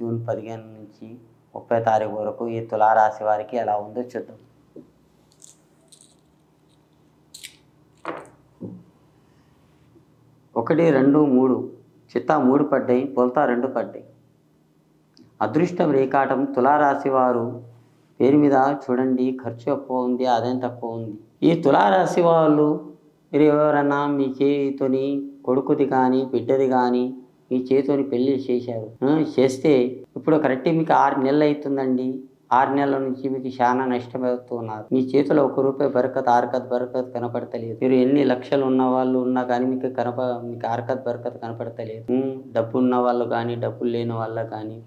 June పదిహేను నుంచి ముప్పై తారీఖు వరకు ఈ తులారాశి వారికి ఎలా ఉందో చూద్దాం. ఒకటి రెండు మూడు. చిత్తా మూడు పడ్డాయి పొలతా రెండు పడ్డాయి. అదృష్టం రేకాటం తులారాశి వారు పేరు మీద చూడండి ఖర్చు ఎక్కువ ఉంది ఆదాయం తక్కువ ఉంది. ఈ తులారాశి వాళ్ళు మీరు ఎవరైనా మీ చేతితోని కొడుకుది కానీ బిడ్డది కానీ మీ చేతితోని పెళ్ళి చేశారు. చేస్తే ఇప్పుడు కరెక్ట్ మీకు ఆరు నెలలు అవుతుందండి. ఆరు నెలల నుంచి మీకు చాలా నష్టమవుతున్నారు మీ చేతిలో ఒక రూపాయి బరకత్ ఆరకత్ బరకత్ కనపడతలేదు. మీరు ఎన్ని లక్షలు ఉన్న వాళ్ళు ఉన్నా కానీ మీకు కనప మీకు ఆరకత్ బరకత్ కనపడతలేదు. డబ్బు ఉన్న వాళ్ళు కానీ డబ్బులు లేని వాళ్ళ కానీ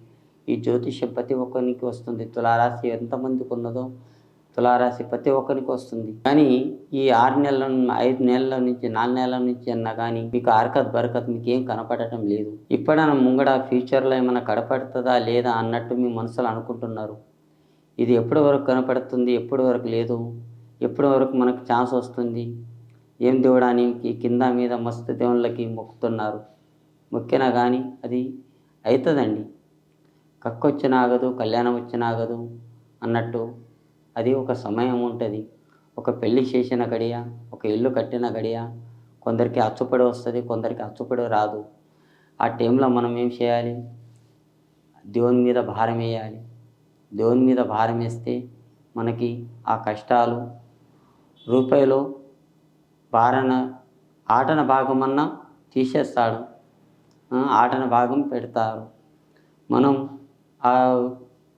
ఈ జ్యోతిష్యం ప్రతి ఒక్కరికి వస్తుంది. తులారాశి ఎంతమందికి ఉన్నదో తులారాశి ప్రతి ఒక్కరికి వస్తుంది. కానీ ఈ ఆరు నెలల ఐదు నెలల నుంచి నాలుగు నెలల నుంచి అన్నా కానీ మీకు ఆరకత్ బరకత్ మీకు ఏం కనపడటం లేదు. ఇప్పుడైనా ముంగడ ఫ్యూచర్లో ఏమైనా కనపడుతుందా లేదా అన్నట్టు మీ మనసులో అనుకుంటున్నారు. ఇది ఎప్పటి వరకు కనపడుతుంది ఎప్పటి వరకు లేదు ఎప్పటి వరకు మనకు ఛాన్స్ వస్తుంది ఏం దేవుడానికి కింద మీద మస్తు దేవుళ్ళకి మొక్కుతున్నారు. మొక్కినా కానీ అది అవుతుందండి కక్కొచ్చినాగదు ఆగదు కళ్యాణం వచ్చినాగదు అన్నట్టు అది ఒక సమయం ఉంటుంది. ఒక పెళ్ళి చేసిన గడియ ఒక ఇల్లు కట్టిన గడియ కొందరికి అచ్చుపడి వస్తుంది కొందరికి అచ్చుపడి రాదు. ఆ టైంలో మనం ఏం చేయాలి? దేవుని మీద భారం వేయాలి. దేవుని మీద భారం వేస్తే మనకి ఆ కష్టాలు రూపాయలు భారన ఆటన భాగమన్నా తీసేస్తాడు. ఆటన భాగం పెడతారు. మనం ఆ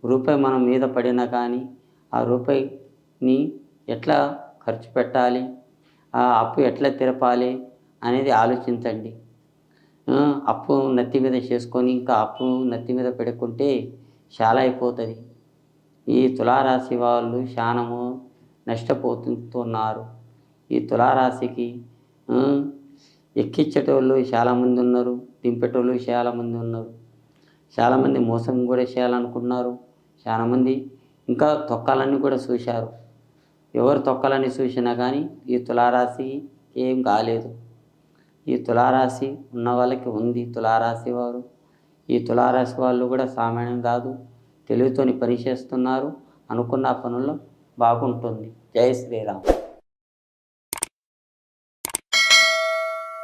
రూపాయి మనం మీద పడినా కానీ ఆ రూపాయిని ఎట్లా ఖర్చు పెట్టాలి? ఆ అప్పు ఎట్లా తెరపాలి? అనేది ఆలోచించండి. అప్పు నత్తి మీద చేసుకొని ఇంకా అప్పు నత్తి మీద పెట్టుకుంటే చాలా అయిపోతుంది. ఈ తులారాశి వాళ్ళు శానము నష్టపోతున్నారు. ఈ తులారాశికి ఆ, ఎక్కించేటోళ్ళు చాలామంది ఉన్నారు దింపేటోళ్ళు చాలామంది ఉన్నారు. చాలామంది మోసం కూడా చేయాలనుకున్నారు చాలామంది ఇంకా తొక్కాలన్నీ కూడా చూశారు. ఎవరు తొక్కాలని చూసినా కానీ ఈ తులారాశి ఏం కాలేదు. ఈ తులారాశి ఉన్న వాళ్ళకి ఉంది తులారాశి వారు. ఈ తులారాశి వాళ్ళు కూడా సామాన్యం కాదు. తెలివితోని పని చేస్తున్నారు అనుకున్న పనుల్లో బాగుంటుంది. జై శ్రీరామ్.